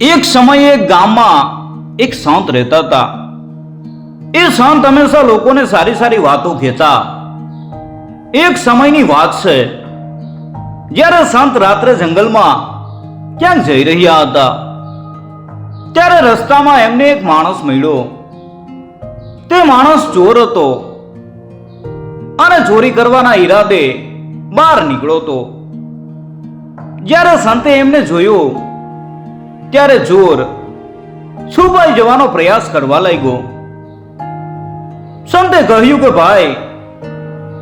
એક સમયે ગામમાં એક સંત રહેતા હતા. એ સંત હંમેશા લોકોને સારી સારી વાતો કહેતા. એક સમયની વાત છે, જ્યારે સંત રાત્રે જંગલમાં ક્યાંક જઈ રહ્યા હતા, ત્યારે રસ્તામાં એમને એક માણસ મળ્યો. તે માણસ ચોર હતો અને ચોરી કરવાના ઈરાદે બહાર નીકળ્યો હતો. જ્યારે સંતે એમને જોયો ત્યારે જોર છુપાઈ જવાનો પ્રયાસ કરવા લાગ્યો. સંતે કહ્યું કે, ભાઈ,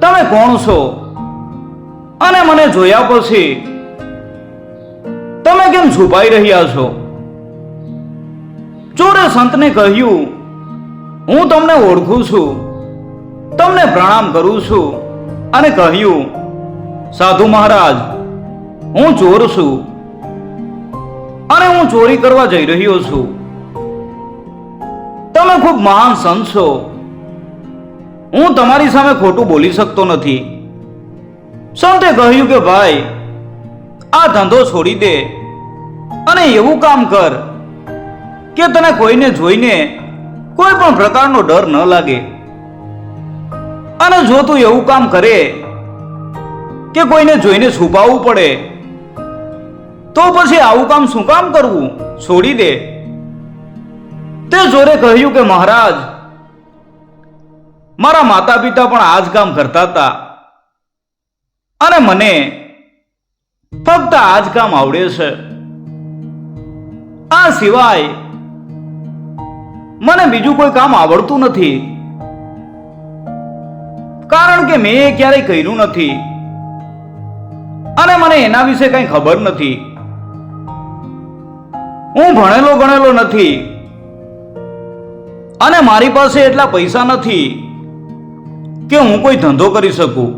તમે કોણ છો? અને મને જોયા પછી તમે કેમ છુપાઈ રહ્યા છો? ચોરે સંતને કહ્યું, હું તમને ઓળખું છું, તમને પ્રણામ કરું છું. અને કહ્યું, સાધુ મહારાજ, હું ચોર છું. અને હું ચોરી કરવા જઈ રહ્યો છું. તમે ખૂબ મહાન સંત છો. હું તમારી સામે ખોટું બોલી શકતો નથી. સંતે કહ્યું કે, ભાઈ, આ ધંધો છોડી દે અને એવું કામ કર કે તને કોઈને જોઈને કોઈ પણ પ્રકારનો ડર ન લાગે. અને જો તું એવું કામ કરે કે કોઈને જોઈને છુપાવવું પડે તો પછી આવું કામ શું કામ કરવું? છોડી દે. તે જોરે કહ્યું કે, મહારાજ, મારા માતા પિતા પણ આ જ કામ કરતા હતા. અને મને ફક્ત આ જ કામ આવડે છે. આ સિવાય મને બીજું કોઈ કામ આવડતું નથી. કારણ કે મેં એ ક્યારેય કર્યું નથી. અને મને એના વિશે કંઈ ખબર નથી. હું ભણેલો ગણેલો નથી. અને મારી પાસે એટલા પૈસા નથી કે હું કોઈ ધંધો કરી શકું.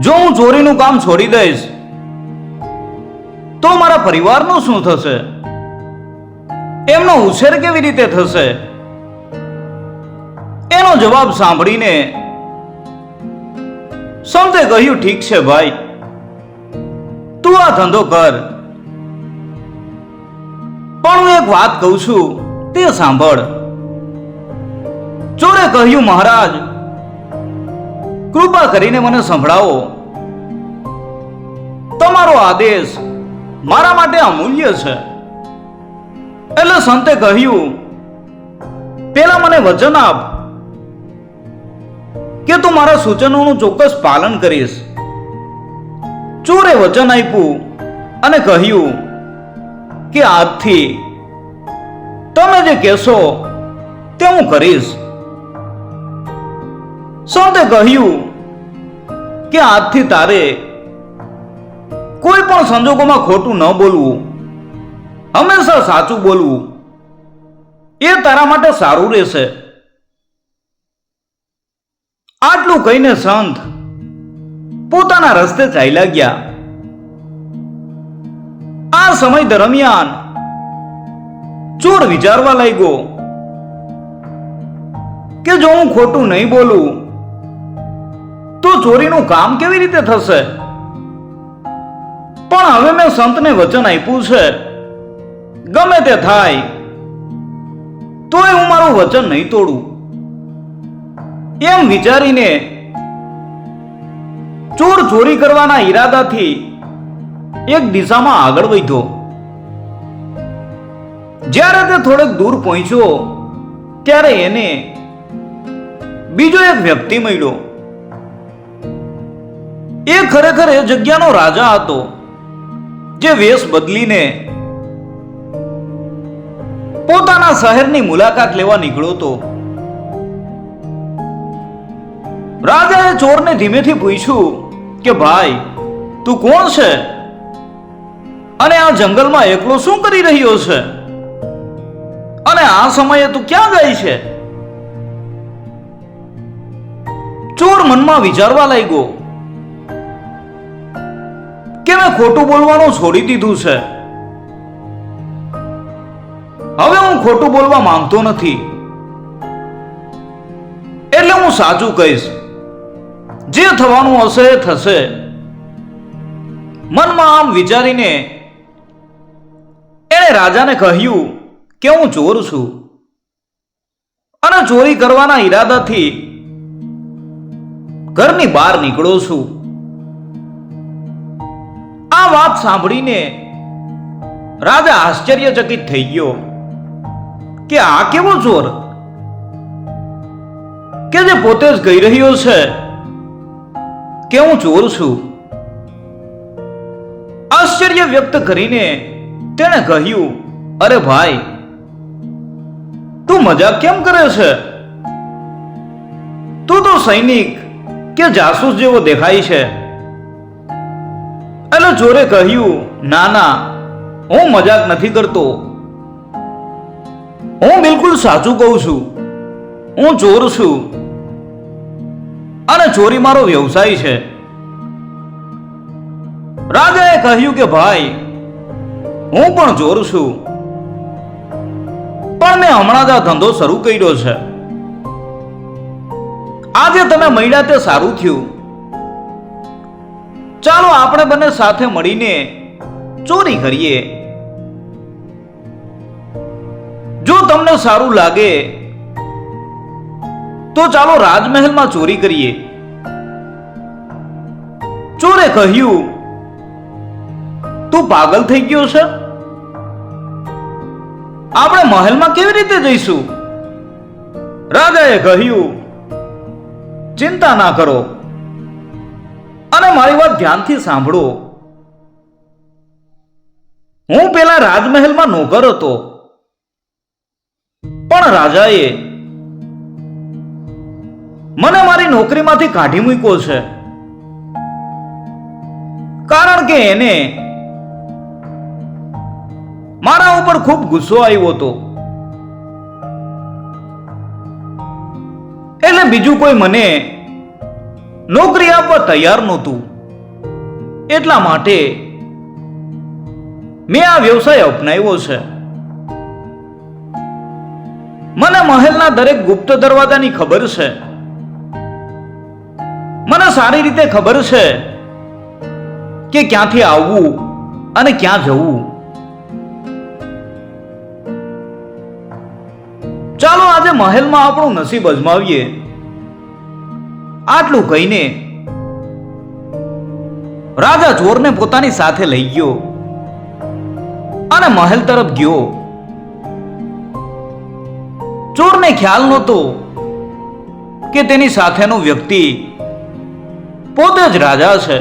જો હું ચોરીનું કામ છોડી દઈશ, તો મારા પરિવારનું શું થશે? એમનો ઉછેર કેવી રીતે થશે? એનો જવાબ સાંભળીને સંતે કહ્યું, ઠીક છે ભાઈ, તું આ ધંધો કર. પણ હું એક વાત કહું છું, તે સાંભળ. ચોરે કહ્યું, મહારાજ, કૃપા કરીને મને સંભળાવો. તમારો આદેશ મારા માટે અમૂલ્ય છે. એટલે સંતે કહ્યું, પેલા મને વચન આપ કે તું મારા સૂચનોનું ચોક્કસ પાલન કરીશ. ચોરે વચન આપ્યું અને કહ્યું કે આજથી તમે જે કહેશો તે હું કરીશ. સંતે કહ્યું કે આજથી તારે કોઈ પણ સંજોગોમાં ખોટું ન બોલવું. હંમેશા સાચું બોલવું. એ તારા માટે સારું રહેશે. આટલું કહીને સંત પોતાના રસ્તે ચાલ્યા ગયા. આ સમય દરમિયાન ચોર વિચારવા લાગ્યો કે જો હું ખોટું નહીં બોલું, તો ચોરીનું કામ કેવી રીતે થશે? પણ હવે મેં સંતને વચન આપ્યું છે, ગમે તે થાય, તોય હું મારું વચન નહીં તોડું. એમ વિચારીને ચોર ચોરી કરવાના ઈરાદાથી એક દિશામાં આગળ વધ્યો. જ્યારે તે થોડેક દૂર પહોંચ્યો, ત્યારે એને બીજો એક વ્યક્તિ મળ્યો. એ ખરેખર એ જગ્યાનો રાજા હતો, જે વેશ બદલીને પોતાના શહેરની મુલાકાત લેવા નીકળ્યો હતો. રાજાએ ચોરને ધીમેથી પૂછ્યું કે, ભાઈ, તું કોણ છે? અને આ જંગલમાં એકલો શું કરી રહ્યો છે? અને આ સમયે તું ક્યાં જાય છે? ચોર મનમાં વિચારવા લાગ્યો, કે મેં ખોટું બોલવાનું છોડી દીધું છે? હવે હું ખોટું બોલવા માંગતો નથી. એટલે હું સાચું કહીશ. જે થવાનું હશે, એ થશે. મનમાં આમ વિચારીને તેણે રાજાને કહ્યું કે હું ચોર છું. અને ચોરી કરવાના ઈરાદાથી ઘરની બહાર નીકળો છું. આ વાત સાંભળીને રાજા આશ્ચર્યચકિત થઈ ગયો કે આ કેવો ચોર? કે જે પોતે જ કહી રહ્યો છે કે હું ચોર છું. આશ્ચર્ય વ્યક્ત કરીને તેણે કહ્યું, અરે ભાઈ, તું મજાક કેમ કરે છે? તું તો સૈનિક કે જાસૂસ જેવો દેખાય છે. એટલે ચોરે કહ્યું, ના ના, હું મજાક નથી કરતો. હું બિલકુલ સાચું કહું છું. હું ચોર છું. અને ચોરી મારો વ્યવસાય છે. રાજાએ કહ્યું કે, ભાઈ હું પણ ચોર છું. પણ મેં હમણાં જ આ ધંધો શરૂ કર્યો છે. આજે તમે મળ્યા તે સારું થયું. ચાલો આપણે બંને સાથે મળીને ચોરી કરીએ. જો તમને સારું લાગે, તો ચાલો રાજમહેલમાં ચોરી કરીએ. ચોરે કહ્યું તું પાગલ થઈ ગયો છે? આપણે મહેલમાં કેવી રીતે જઈશું? રાજાએ કહ્યું, ચિંતા ના કરો. અને મારી વાત ધ્યાનથી સાંભળો. હું પેલા રાજમહેલમાં નોકર હતો. પણ રાજાએ મને મારી નોકરીમાંથી કાઢી મૂક્યો છે. કારણ કે એને મારા ઉપર ખૂબ ગુસ્સો આવ્યો હતો. એટલે બીજું કોઈ મને નોકરી આપવા તૈયાર નહોતું. એટલા માટે મેં આ વ્યવસાય અપનાવ્યો છે. મને મહેલના દરેક ગુપ્ત દરવાજાની ખબર છે. મને સારી રીતે ખબર છે કે ક્યાંથી આવવું અને ક્યાં જવું. ચાલો આજે મહેલમાં આપણું નસીબ અજમાવીએ. આટલું કહીને રાજા ચોરને પોતાની સાથે લઈ ગયો અને મહેલ તરફ ગયો. ચોરને ખ્યાલ નહોતો કે તેની સાથેનો વ્યક્તિ પોતે જ રાજા છે.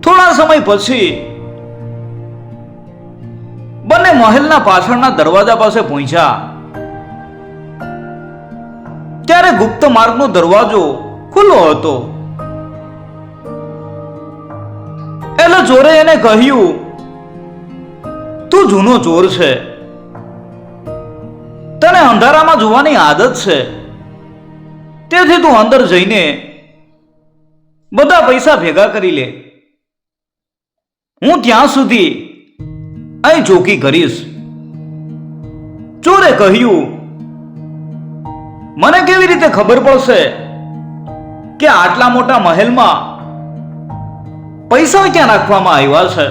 થોડા સમય પછી મહેલના પાછળના દરવાજા પાસે પહોંચ્યા. ત્યારે ગુપ્ત માર્ગનો દરવાજો ખુલ્લો હતો. એટલે ચોરે એને કહ્યું, તું જૂનો ચોર છે. તને અંધારામાં જોવાની આદત છે. તેથી તું અંદર જઈને બધા પૈસા ભેગા કરી લે. હું ત્યાં સુધી અહીં ચોકી કરીશ. ચોરે કહ્યું, મને કેવી રીતે ખબર પડશે કે આટલા મોટા મહેલમાં પૈસા ક્યાં રાખવામાં આવ્યા છે?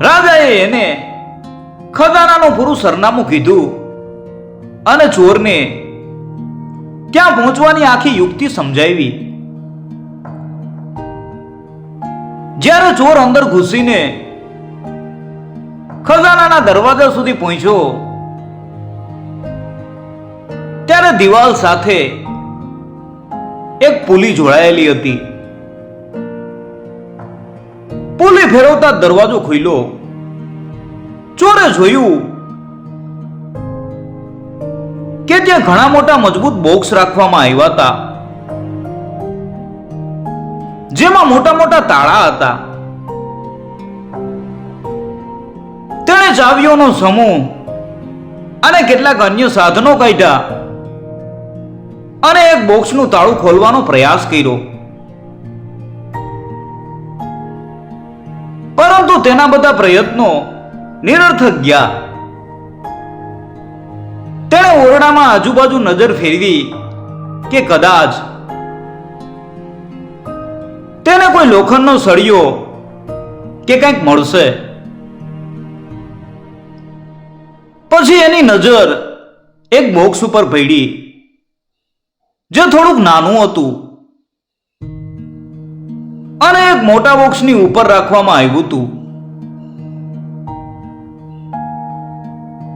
રાજાએ એને ખજાનાનું પૂરું સરનામું કીધું અને ચોરને ત્યાં પહોંચવાની આખી યુક્તિ સમજાવી. જ્યારે ચોર અંદર ઘૂસીને ખજાનાના દરવાજા સુધી પહોંચ્યો, ત્યારે દિવાલ સાથે એક પુલી જોડાયેલી હતી. પુલી ફેરવતા દરવાજો ખુલ્યો. ચોરે જોયું કે ત્યાં ઘણા મોટા મજબૂત બોક્સ રાખવામાં આવ્યા હતા. જેમાં મોટા મોટા તાળા હતા. તેણે ચાવીઓનો સમૂહ અને કેટલાક અન્ય સાધનો કાઢ્યા અને એક બોક્સનું તાળું ખોલવાનો પ્રયાસ કર્યો. પરંતુ તેના બધા પ્રયત્નો નિરર્થક ગયા. તેણે ઓરડામાં આજુબાજુ નજર ફેરવી કે કદાચ તેને કોઈ લોખંડનો સળિયો કે કંઈક મળશે? પછી એની નજર એક બોક્સ ઉપર પડી જે થોડુંક નાનું હતું અને એક મોટા બોક્સની ઉપર રાખવામાં આવ્યું હતું.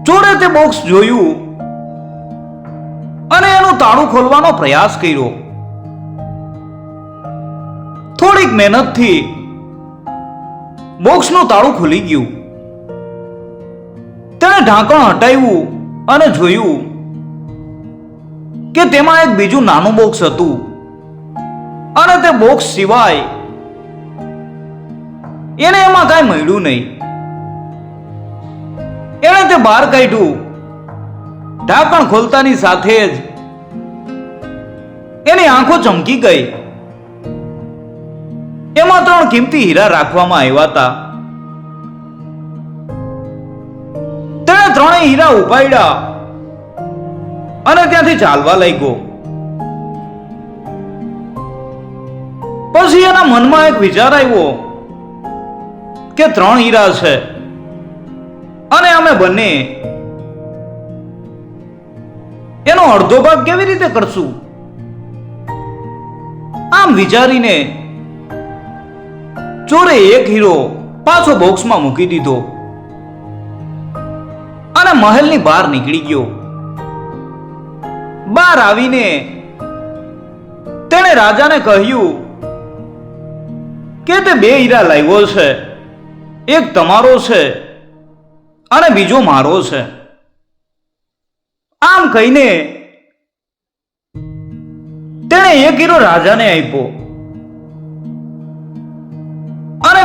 ચોરે તે બોક્સ જોયું અને એનું તાળું ખોલવાનો પ્રયાસ કર્યો. થોડીક મહેનતથી બોક્સનું તાળું ખુલી ગયું. તેણે ઢાંકણ હટાવ્યું અને જોયું કે તેમાં એક બીજું નાનું બોક્સ હતું અને તે બોક્સ સિવાય એને એમાં કાંઈ મળ્યું નહીં. એણે તે બહાર કાઢ્યું. ઢાંકણ ખોલતાની સાથે જ એની આંખો ચમકી ગઈ. એમાં ત્રણ કિંમતી હીરા રાખવામાં આવ્યા હતા. તેણે ત્રણેય હીરા ઉપાડ્યા અને ત્યાંથી ચાલવા લાગ્યો. પછી એના મનમાં એક વિચાર આવ્યો કે ત્રણ હીરા છે અને અમે બંને એનો અડધો ભાગ કેવી રીતે કરશું? આમ વિચારીને ચોરે એક હીરો પાછો બોક્સમાં મૂકી દીધો. અને મહેલની બહાર નીકળી ગયો. બહાર આવીને તેણે રાજાને કહ્યું કે તે બે હીરા લાવ્યો છે. એક તમારો છે અને બીજો મારો છે. આમ કહીને તેણે એક હીરો રાજાને આપ્યો.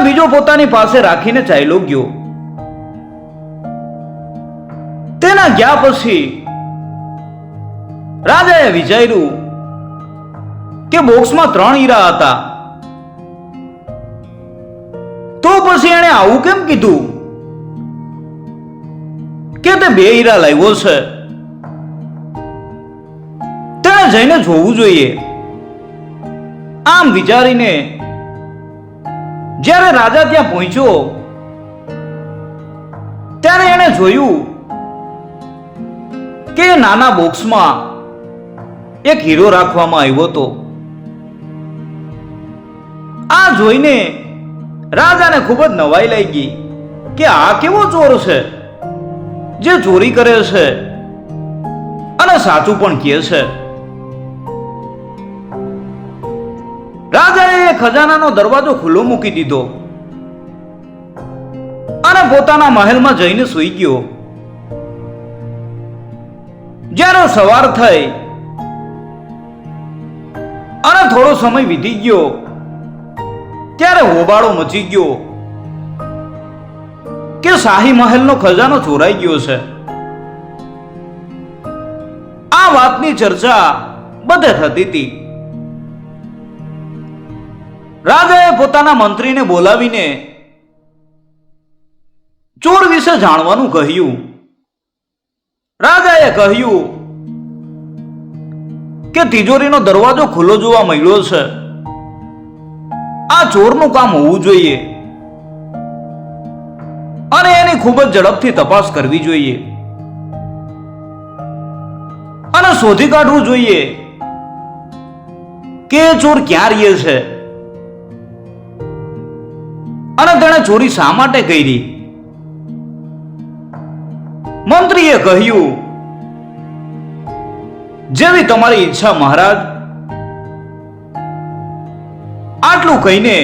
બીજો પોતાની પાસે રાખીને ચાલ્યો ગયો. તેના ગયા પછી રાજાએ વિચાર્યું કે બોક્સમાં ત્રણ હીરા હતા. તો પછી એણે આવું કેમ કીધું? કે તે બે હીરા લાવ્યો છે. તેણે જઈને જોવું જોઈએ. આમ વિચારીને જ્યારે રાજા ત્યાં પહોંચ્યો, ત્યારે એણે જોયું કે નાના બોક્સમાં એક હીરો રાખવામાં આવ્યો હતો. આ જોઈને રાજાને ખૂબ જ નવાઈ લાગી કે આ કેવો ચોર છે, જે ચોરી કરે છે અને સાચું પણ કહે છે. રાજાએ ખજાનાનો દરવાજો ખુલ્લો મૂકી દીધો અને પોતાના મહેલમાં જઈને સૂઈ ગયો. જ્યારે સવાર થઈ અને થોડો સમય વીતી ગયો, ત્યારે હોબાળો મચી ગયો કે શાહી મહેલનો ખજાનો ચોરાઈ ગયો છે. આ વાતની ચર્ચા બધે થતી હતી. રાજાએ પોતાના મંત્રીને બોલાવીને ચોર વિશે જાણવાનું કહ્યું. રાજાએ કહ્યું કે તિજોરીનો દરવાજો ખુલ્લો જોવા મળ્યો છે. આ ચોરનું કામ હોવું જોઈએ. અને એની ખૂબ જ ઝડપથી તપાસ કરવી જોઈએ. અને શોધી કાઢવું જોઈએ કે ચોર ક્યાં રહીએ છે. ચોરી શા માટે કરી? મંત્રીએ કહ્યું, જેવી તમારી ઈચ્છા મહારાજ, આટલું કહીને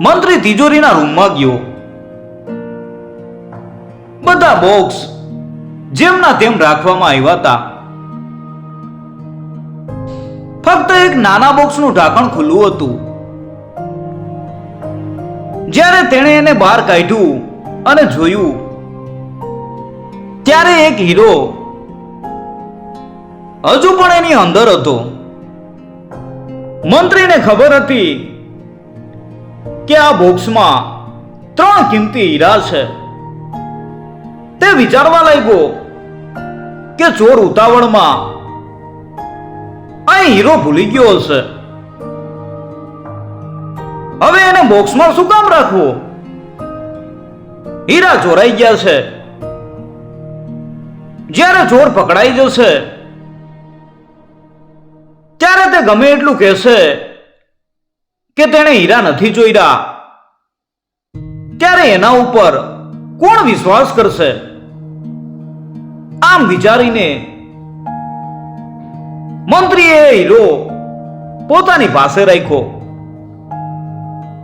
મંત્રી તિજોરીના રૂમમાં ગયો. બધા બોક્સ જેમના તેમ રાખવામાં આવ્યા હતા. ફક્ત એક નાના બોક્સનું ઢાંકણ ખુલ્લું હતું. જ્યારે તેણે એને બહાર કાઢ્યું અને જોયું, ત્યારે એક હીરો હજુ પણ એની અંદર હતો. મંત્રીને ખબર હતી કે આ બોક્સમાં ત્રણ કિંમતી હીરા છે. તે વિચારવા લાગ્યો કે ચોર ઉતાવળમાં આ હીરો ભૂલી ગયો હશે. હવે એને બોક્સમાં શું કામ રાખવો? હીરા ચોરાઈ ગયા છે. જ્યારે ચોર પકડાઈ જશે, ત્યારે તે ગમે એટલું કહેશે કે તેણે હીરા નથી ચોર્યા ત્યારે એના ઉપર કોણ વિશ્વાસ કરશે? આમ વિચારીને મંત્રીએ હીરો પોતાની પાસે રાખ્યો.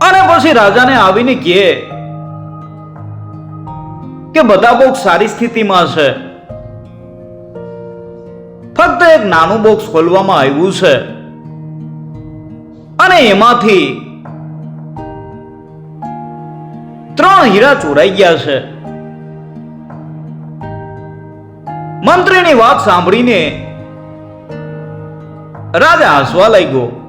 અને પછી રાજાને આવીને કહે કે બધા બોક્સ સારી સ્થિતિમાં છે. ફક્ત એક નાનું બોક્સ ખોલવામાં આવ્યું છે. અને એમાંથી ત્રણ હીરા ચોરાઈ ગયા છે. મંત્રીની વાત સાંભળીને રાજા હસવા લાગ્યો.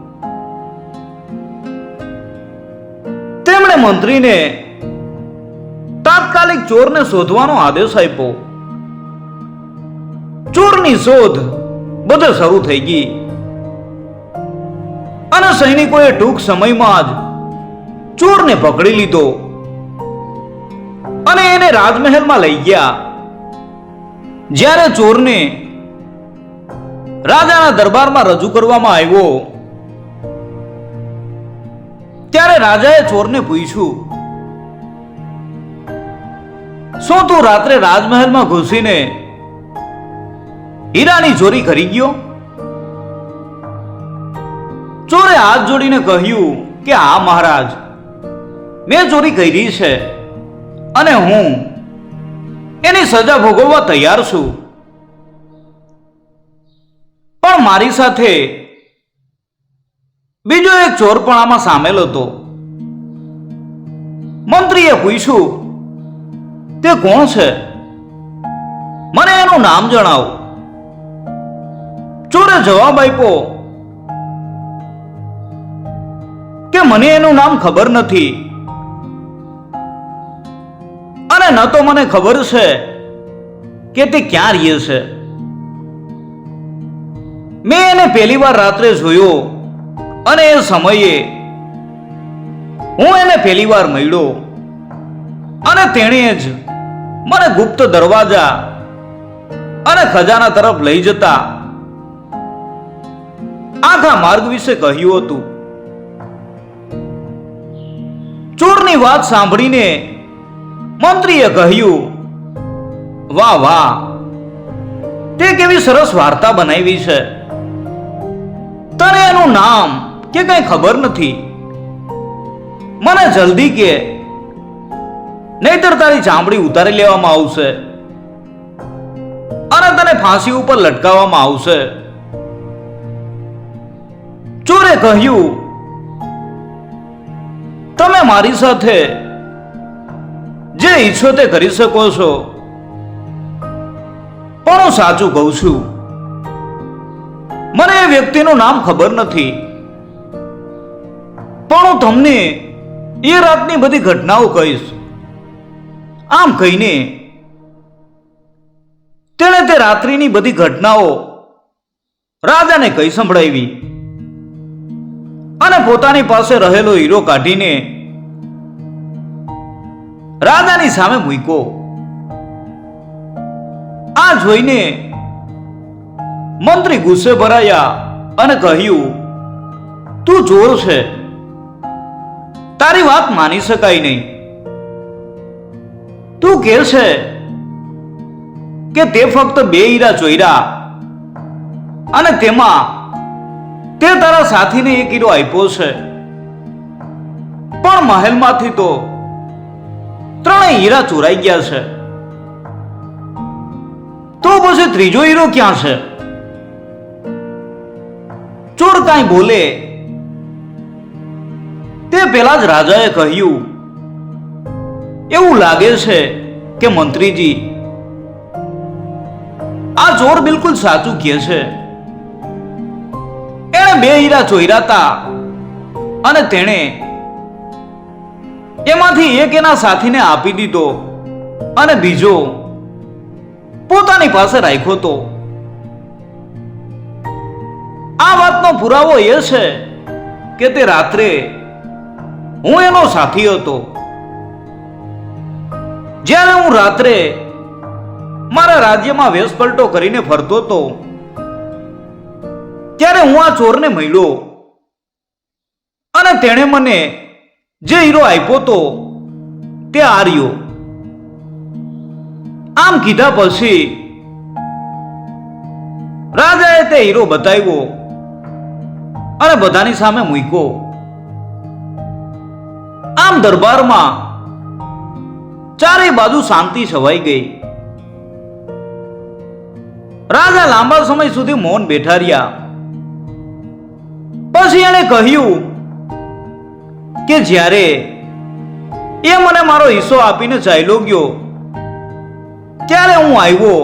તેમણે મંત્રીને તાત્કાલિક ચોરને શોધવાનો આદેશ આપ્યો. ચોરની શોધ બધે શરૂ થઈ ગઈ. અને સૈનિકોએ ટૂંક સમયમાં જ ચોરને પકડી લીધો. અને એને રાજમહેલમાં લઈ ગયા. જ્યારે ચોરને રાજાના દરબારમાં રજૂ કરવામાં આવ્યો ત્યારે રાજાએ ચોરને પૂછ્યું, શું તું રાત્રે રાજમહેલમાં ઘૂસીને હીરાની ચોરી કરી ગયો? ચોરે હાથ જોડીને કહ્યું કે, હા મહારાજ, મેં ચોરી કરી છે અને હું એની સજા ભોગવવા તૈયાર છું. પણ મારી સાથે બીજો એક ચોર પણ આમાં સામેલ હતો. મંત્રીએ પૂછ્યું, તે કોણ છે? મને એનું નામ જણાવો. ચોરે જવાબ આપ્યો, કે મને એનું નામ ખબર નથી. અને ન તો મને ખબર છે કે તે ક્યાં રહીએ છે. મેં એને પહેલી વાર રાત્રે જોયો. અને એ સમયે હું એને પહેલી વાર મળ્યો અને તેણે જ મને ગુપ્ત દરવાજા અને ખજાના તરફ લઈ જતા આખા માર્ગ વિશે કહ્યું હતું. ચોરની વાત સાંભળીને મંત્રીએ કહ્યું, વાહ વાહ, તે કેવી સરસ વાર્તા બનાવી છે. તને એનું નામ કે કઈ ખબર નથી. મને જલ્દી કે, નહીતર તારી ચામડી ઉતારી લેવામાં આવશે. અને તને ફાંસી ઉપર લટકાવવામાં આવશે. ચોરે કહ્યું, તમે મારી સાથે જે ઈચ્છો તે કરી શકો છો. પણ હું સાચું કહું છું. મને એ વ્યક્તિનું નામ ખબર નથી. પણ હું તમને એ રાતની બધી ઘટનાઓ કહીશ. આમ કહીને તેણે તે રાત્રિની બધી ઘટનાઓ રાજાને કહી સંભળાવી અને પોતાની પાસે રહેલો હીરો કાઢીને રાજાની સામે મૂક્યો. આ જોઈને મંત્રી ગુસ્સે ભરાયા અને કહ્યું, તું ચોર છે. તારી વાત માની શકાય નહીં. તું કે છે કે તે ફક્ત બે હીરા ચોર્યા અને તેમાં તે તારા સાથીને એક હીરો આપ્યો છે. પણ મહેલમાંથી તો ત્રણેય હીરા ચોરાઈ ગયા છે. તો પછી ત્રીજો હીરો ક્યાં છે? ચોર કાંઈ બોલે તે પેલા જ રાજાએ કહ્યું, એવું લાગે છે કે મંત્રીજી, આ ચોર બિલકુલ સાચું કહે છે. એણે બે હીરા ચોર્યા હતા અને તેણે એમાંથી એક એના સાથીને આપી દીધો અને બીજો પોતાની પાસે રાખ્યો તો આ વાતનો પુરાવો એ છે કે તે રાત્રે હું એનો સાથી હતો. જ્યારે હું રાત્રે મારા રાજ્યમાં વેશપલટો કરીને ફરતો હતો, ત્યારે હું આ ચોરને મળ્યો અને તેણે મને જે હીરો આપ્યો તો તે આર્યો આમ કીધા પછી રાજાએ તે હીરો બતાવ્યો અને બધાની સામે મૂક્યો. આમ દરબારમાં ચારે બાજુ શાંતિ છવાઈ ગઈ. રાજા લાંબા સમય સુધી મૌન બેઠા રહ્યા. પછી એણે કહ્યું કે જ્યારે એ મને મારો હિસ્સો આપીને ચાલ્યો ગયો, ત્યારે હું આવ્યો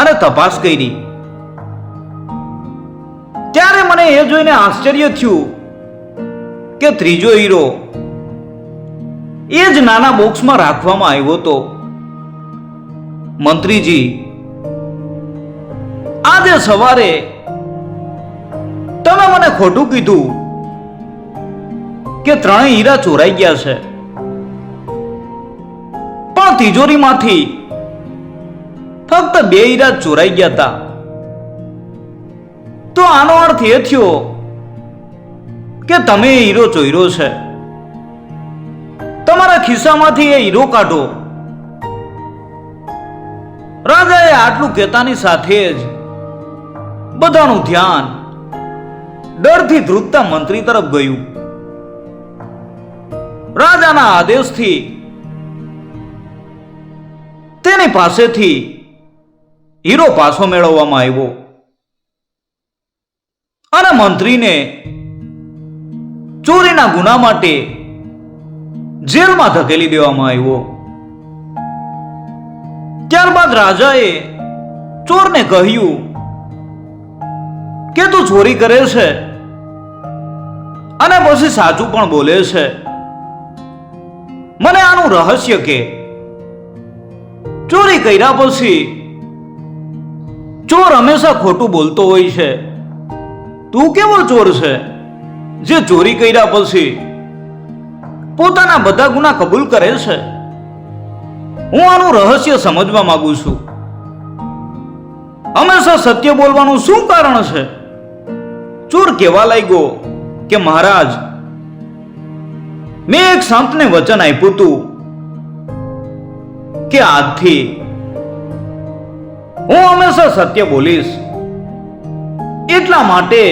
અને તપાસ કરી. ત્યારે મને એ જોઈને આશ્ચર્ય થયું કે ત્રીજો હીરો એ જ નાના બોક્સમાં રાખવામાં આવ્યો હતો. મંત્રીજી, આજે સવારે તમે મને ખોટું કીધું કે ત્રણેય હીરા ચોરાઈ ગયા છે. પણ તિજોરીમાંથી ફક્ત બે હીરા ચોરાઈ ગયા હતા. તો આનો અર્થ એ થયો કે તમે હીરો ચોર્યો છે. તમારા ખિસ્સામાંથી એ હીરો કાઢો. રાજાએ આટલું કહેતાની સાથે જ બધાનું ધ્યાન ડરથી ધ્રુજતા મંત્રી તરફ ગયું. રાજાના આદેશથી તેની પાસેથી હીરો પાછો મેળવવામાં આવ્યો. અને મંત્રીને ચોરીના ગુના માટે જેલમાં ધકેલી દેવામાં આવ્યો. ત્યારબાદ રાજાએ ચોરને કહ્યું, કે તું ચોરી કરે છે? અને પછી સાચું પણ બોલે છે. મને આનું રહસ્ય કે. ચોરી કર્યા પછી ચોર હંમેશા ખોટું બોલતો હોય છે. તું કેવો ચોર છે? જે ચોરી કર્યા પછી પોતાના બધા ગુના કબૂલ કરે છે. હું આનું રહસ્ય સમજવા માંગુ છું. હંમેશા સત્ય બોલવાનું શું કારણ છે? ચોર કેવા લાગ્યો કે મહારાજ, મેં એક સંતને વચન આપ્યું હતું કે આજથી હું હંમેશા સત્ય બોલીશ. એટલા માટે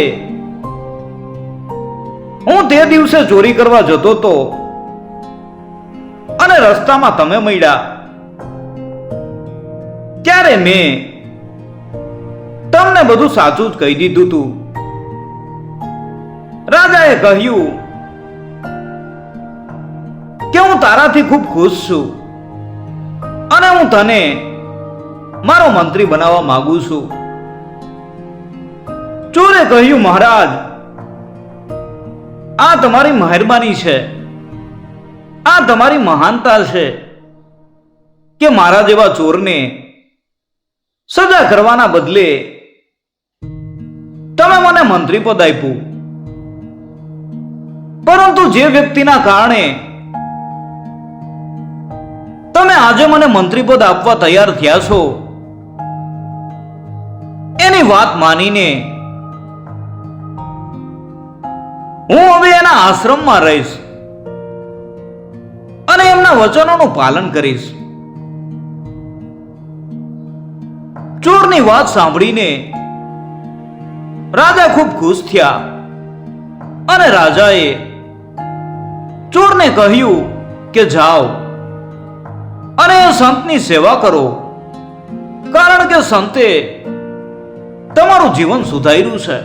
હું તે દિવસે ચોરી કરવા જતો તો અને રસ્તામાં તમે મળ્યા. ત્યારે મેં તમને બધું સાચું જ કહી દીધું તું. રાજાએ કહ્યું કે હું તારાથી ખૂબ ખુશ છું અને હું તને મારો મંત્રી બનાવવા માંગુ છું. ચોરે કહ્યું, મહારાજ, આ તમારી મહેરબાની છે. આ તમારી મહાનતા છે કે મારા જેવા ચોરને સજા કરવાના બદલે તમે મને મંત્રી પદ આપ્યું. પરંતુ જે વ્યક્તિના કારણે તમે આજે મને મંત્રી પદ આપવા તૈયાર થયા છો, એની વાત માનીને હું હવે એના આશ્રમમાં રહીશ. અને એમના વચનોનું પાલન કરીશ. ચોરની વાત સાંભળીને રાજા ખૂબ ખુશ થયા અને રાજાએ ચોરને કહ્યું કે જાઓ અને સંતની સેવા કરો, કારણ કે સંતે તમારું જીવન સુધાર્યું છે.